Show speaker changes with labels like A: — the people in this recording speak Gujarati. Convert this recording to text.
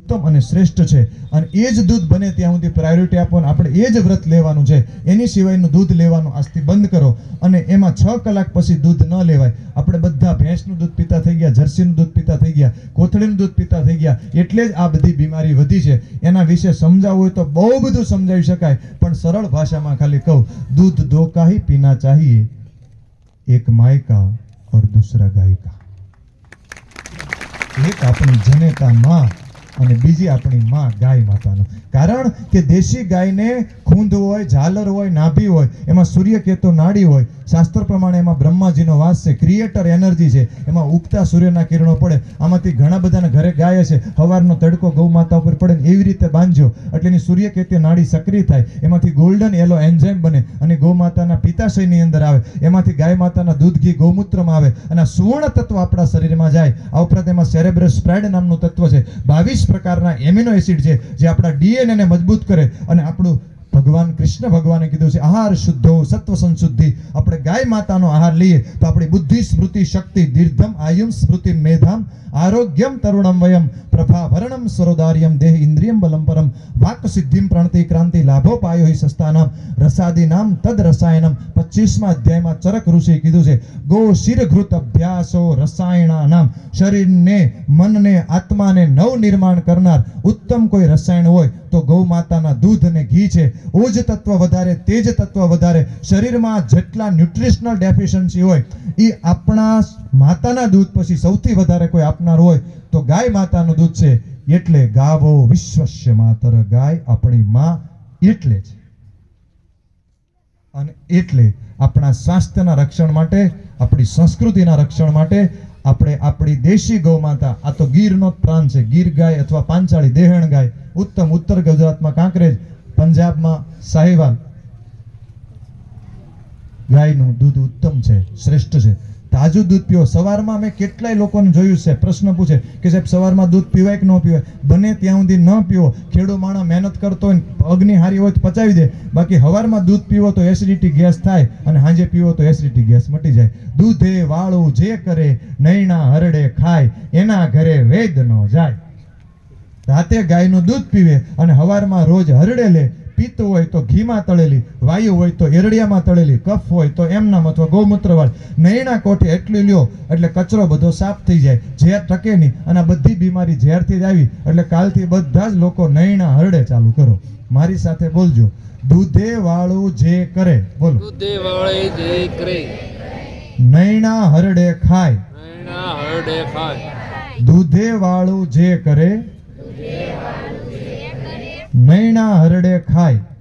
A: ઉત્તમ અને શ્રેષ્ઠ છે. અને એ જ દૂધ બને ત્યાં સુધી પ્રાયોરિટી આપવાનું આપણે એ જ વ્રત લેવાનું છે. એની સિવાયનું દૂધ લેવાનું આજથી બંધ કરો. અને એમાં છ કલાક પછી દૂધ ન લેવાય. આપણે બધા ભેંસનું દૂધ પીતા થઈ ગયા, જર્સીનું દૂધ પીતા થઈ ગયા, કોથળીનું દૂધ પીતા થઈ ગયા. એટલે જ આ બધી બીમારી વધી છે. એના વિશે સમજાવવું હોય તો બહુ બધું સમજાવી શકાય. પણ સરળ ભાષામાં ખાલી કહું, દૂધ ધોકાહી પીના ચાહીએ. એક માયકા ઓર દૂસરા ગાયકા. એક આપણી જનેતા માં અને બીજી આપણી માં ગાય માતાનો. કારણ કે દેશી ગાયને ખૂંદ હોય, ઝાલર હોય, નાભી હોય, એમાં સૂર્યકેતુ નાડી હોય, શાસ્ત્ર પ્રમાણે એમાં બ્રહ્માજીનો વાસ છે ક્રિએટર એનર્જી છે, એમાં ઉગતા સૂર્યના કિરણો પડે, આમાંથી ઘણા બધાના ઘરે ગાય છે હવારનો તડકો ગૌ માતા ઉપર પડે એવી રીતે બાંધજો, એટલે એની સૂર્યકેતુ નાડી સક્રિય થાય, એમાંથી ગોલ્ડન યલો એન્ઝાઇમ બને, અને ગૌ માતાના પિતાશયની અંદર આવે, એમાંથી ગાય માતાના દૂધ ઘી ગૌમૂત્રમાં આવે, અને સુવર્ણ તત્વ આપણા શરીરમાં જાય, આ ઉપરાંત એમાં સેરેબ્રસ સ્પ્રેડ નામનું તત્વ છે, બાવીસ પ્રકારના એમિનો એસિડ છે, જે આપણા ડીએનએને મજબૂત કરે અને આપણું ભગવાન કૃષ્ણ ભગવાને કીધું છે, આહાર શુદ્ધો, સત્વ સંશુદ્ધિ. આપણે ગાય માતાનો આહાર લઈએ તો આપણી બુદ્ધિ, સ્મૃતિ, શક્તિ દીર્ધમ આયુમ, સ્મૃતિ, મેધામ, આરોગ્યમ, તરુણમ, વયમ, પ્રભા, વરણમ સરોદાર્યમ દેહ, ઇન્દ્રિયમ બલમ વાક સિદ્ધિમ પ્રણતિ, ક્રાંતિ લાભો પાયો હિ સસ્તાનામ રસાદી નામ તદ રસાયનમ પચીસમાં અધ્યાયમાં ચરક ઋષિ કીધું છે, ગો શિરઘૃત અભ્યાસો રસાયણા શરીરને, મનને, આત્માને નવનિર્માણ કરનાર ઉત્તમ કોઈ રસાયણ હોય તો ગૌ માતાના દૂધ અને ઘી છે. ઓજ તત્વ વધારે તેજ તત્વ વધારે. શરીરમાં જેટલા ન્યુટ્રિશનલ ડેફિશિયન્સી હોય એ આપણા માતાના દૂધ પછી સૌથી વધારે કોઈ આપનાર હોય તો ગાય માતાનું દૂધ છે. એટલે ગાવો વિશ્વસ્ય માતર, ગાય આપણી માં એટલે જ. અને એટલે આપણા સ્વાસ્થ્યના રક્ષણ માટે, આપણી સંસ્કૃતિના રક્ષણ માટે, આપણે આપણી દેશી ગૌ માતા, આ તો ગીરનો જ પ્રાંત છે, ગીર ગાય અથવા પાંચાળી દેહણ ગાય, ઉત્તમ ઉત્તર ગુજરાતમાં કાંકરેજ, પંજાબમાં સાહેવાલ ગાયનું દૂધ ઉત્તમ છે, શ્રેષ્ઠ છે. તાજું દૂધ પીવો સવારમાં મેં કેટલાય લોકોને જોયું છે. પ્રશ્ન પૂછે કે સાહેબ, સવારમાં દૂધ પીવાય કે ન પીવાય? બને ત્યાં સુધી ન પીવો. ખેડૂત માણસ મહેનત કરતો હોય અગ્નિ હારી હોય તો પચાવી દે. બાકી સવારમાં દૂધ પીવો તો એસિડિટી ગેસ થાય અને સાંજે પીવો તો એસિડિટી ગેસ મટી જાય. દૂધે વાળું જે કરે નૈણા હરડે ખાય. એના ઘરે વેદ ન જાય. રાતે ગાયનું દૂધ પીવે અને હવારમાં રોજ હરડે લે. પિત્ત હોય તો ઘીમાં તળેલી વાયુ હોય તો એરડિયામાં તળેલી કફ હોય તો એમનામ અથવા ગૌમૂત્ર વાળી નૈણા કોઠે એટલી લ્યો એટલે કચરો બધો સાફ થઈ જાય ઝેર ટકે નહીં. અને આ બધી બીમારી ઝેરથી જ આવી. એટલે કાલથી બધા જ લોકો નૈણા હરડે ચાલુ કરો. મારી સાથે બોલજો. દૂધે વાળું જે કરે બોલો.
B: દૂધે વાળે જે કરે.
A: નૈણા હરડે ખાય.
B: નૈણા હરડે ખાય.
A: દૂધે વાળું જે કરે નૈણા હરડે ખાય.